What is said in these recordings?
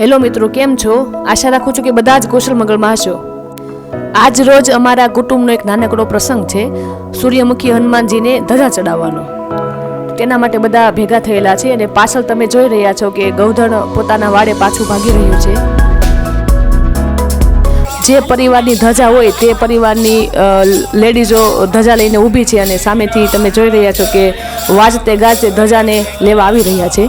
Hello મિત્રો, કેમ છો? આશા રાખું છું કે બધા જ કુશળ મંગળમાં હશો. આજ રોજ અમારા કુટુંબનો એક નાનકડો પ્રસંગ છે, સૂર્યમુખી હનુમાનજીને ધજા ચડાવવાનો. તેના માટે બધા ભેગા થયેલા છે અને પાછળ તમે જોઈ રહ્યા છો કે ગૌધણ પોતાના વાડે પાછું ભાગી રહ્યું છે. જે પરિવારની ધજા હોય તે પરિવારની લેડીઝો ધજા લઈને ઊભી છે અને સામેથી તમે જોઈ રહ્યા છો કે વાજતે ગાજતે ધજાને લેવા આવી રહ્યા છે.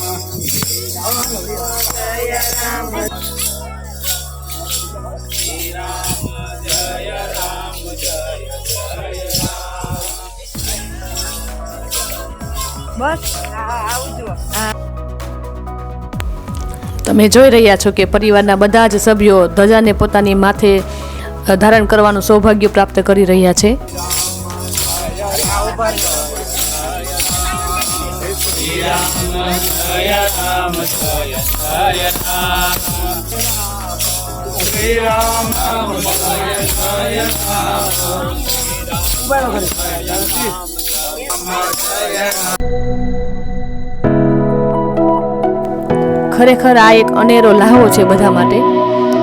તમે જોઈ રહ્યા છો કે પરિવારના બધા જ સભ્યો ધજાને પોતાની માથે ધારણ કરવાનું સૌભાગ્ય પ્રાપ્ત કરી રહ્યા છે. ખરેખર આ એક અનેરો લાહો છે બધા માટે.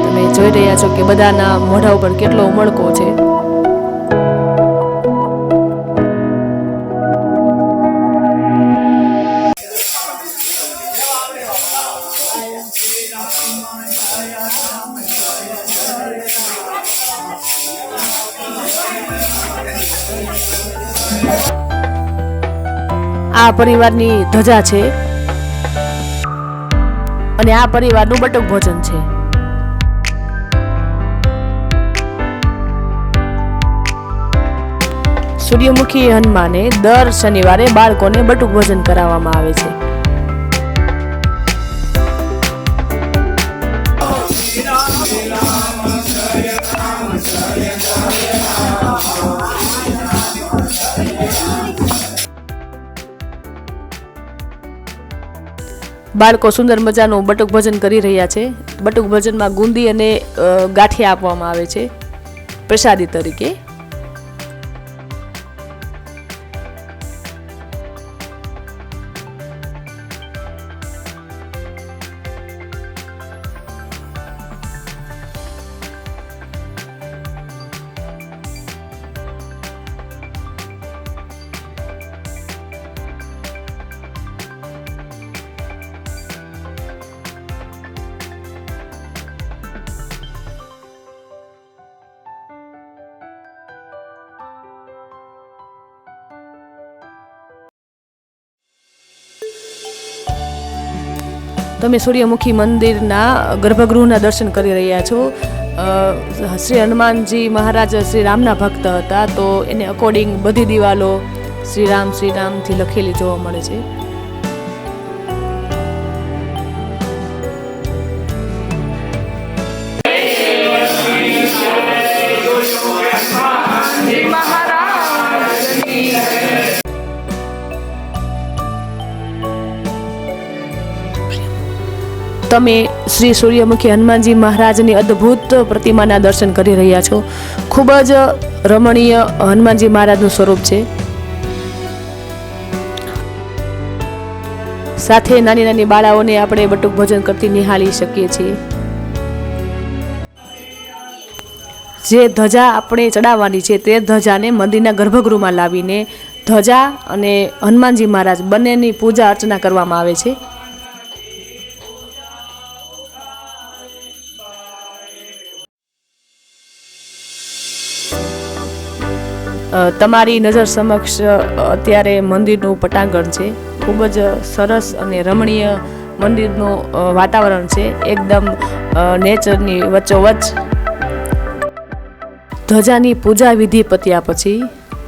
તમે જોઈ રહ્યા છો કે બધાના મોઢા ઉપર કેટલો ઉમળકો છે. આ પરિવારની ધજા છે. અને આ પરિવારનું બટુક ભોજન છે. સૂર્યમુખી હનુમાને દર શનિવારે બાળકોને બટુક ભોજન કરાવવામાં આવે છે. બાળકો સુંદર મજાનું બટુક ભજન કરી રહ્યા છે. બટુક ભજનમાં ગુંદી અને ગાંઠિયા આપવામાં આવે છે. પ્રસાદી તરીકે. તમે સૂર્યમુખી મંદિરના ગર્ભગૃહના દર્શન કરી રહ્યા છો. શ્રી હનુમાનજી મહારાજ શ્રી રામના ભક્ત હતા, તો એને અકોર્ડિંગ બધી દિવાલો શ્રી રામ, શ્રી રામથી લખેલી જોવા મળે છે. તમે શ્રી સૂર્યમુખી હનુમાનજી મહારાજની અદ્ભુત પ્રતિમાના દર્શન કરી રહ્યા છો. ખૂબ જ રમણીય હનુમાનજી મહારાજનું સ્વરૂપ છે. સાથે નાની નાની બાળાઓને આપણે બટુક ભોજન કરતી નિહાળી શકીએ છીએ. જે ધજા આપણે ચડાવવાની છે તે ધજાને મંદિરના ગર્ભગૃહમાં લાવીને ધજા અને હનુમાનજી મહારાજ બંનેની પૂજા અર્ચના કરવામાં આવે છે. તમારી નજર સમક્ષ અત્યારે મંદિરનું પટાંગણ છે. ખૂબ જ સરસ અને રમણીય મંદિરનું વાતાવરણ છે. એકદમ નેચરની વચ્ચોવચ્ચ ધજાની પૂજા વિધિ પત્યા પછી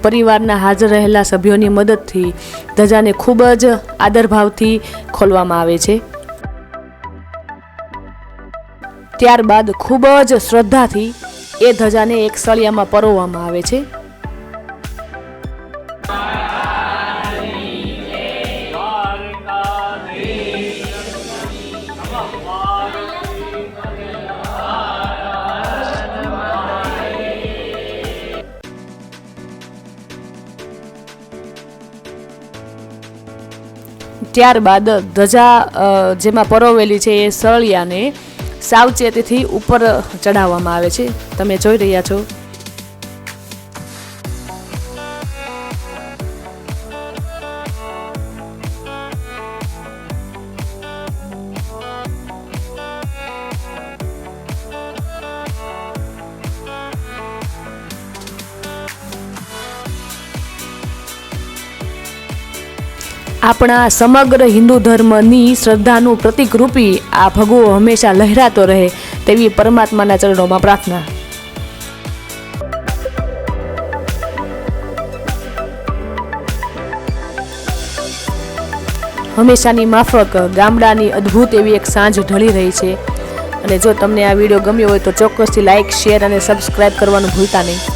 પરિવારના હાજર રહેલા સભ્યોની મદદથી ધજાને ખૂબ જ આદરભાવથી ખોલવામાં આવે છે. ત્યારબાદ ખૂબ જ શ્રદ્ધાથી એ ધજાને એક સળિયામાં પરોવવામાં આવે છે. ત્યારબાદ ધજા જેમાં પરોવેલી છે એ સળિયાને સાવચેતીથી ઉપર ચડાવવામાં આવે છે. તમે જોઈ રહ્યા છો. આપણા સમગ્ર હિન્દુ ધર્મની શ્રદ્ધાનું પ્રતિક રૂપી આ ભગવો હંમેશા લહેરાતો રહે તેવી પરમાત્માના ચરણોમાં પ્રાર્થના. હંમેશાની માફક ગામડાની અદ્ભુત એવી એક સાંજ ઢળી રહી છે. અને જો તમને આ વીડિયો ગમ્યો હોય તો ચોક્કસથી લાઇક શેર અને સબસ્ક્રાઇબ કરવાનું ભૂલતા નહીં.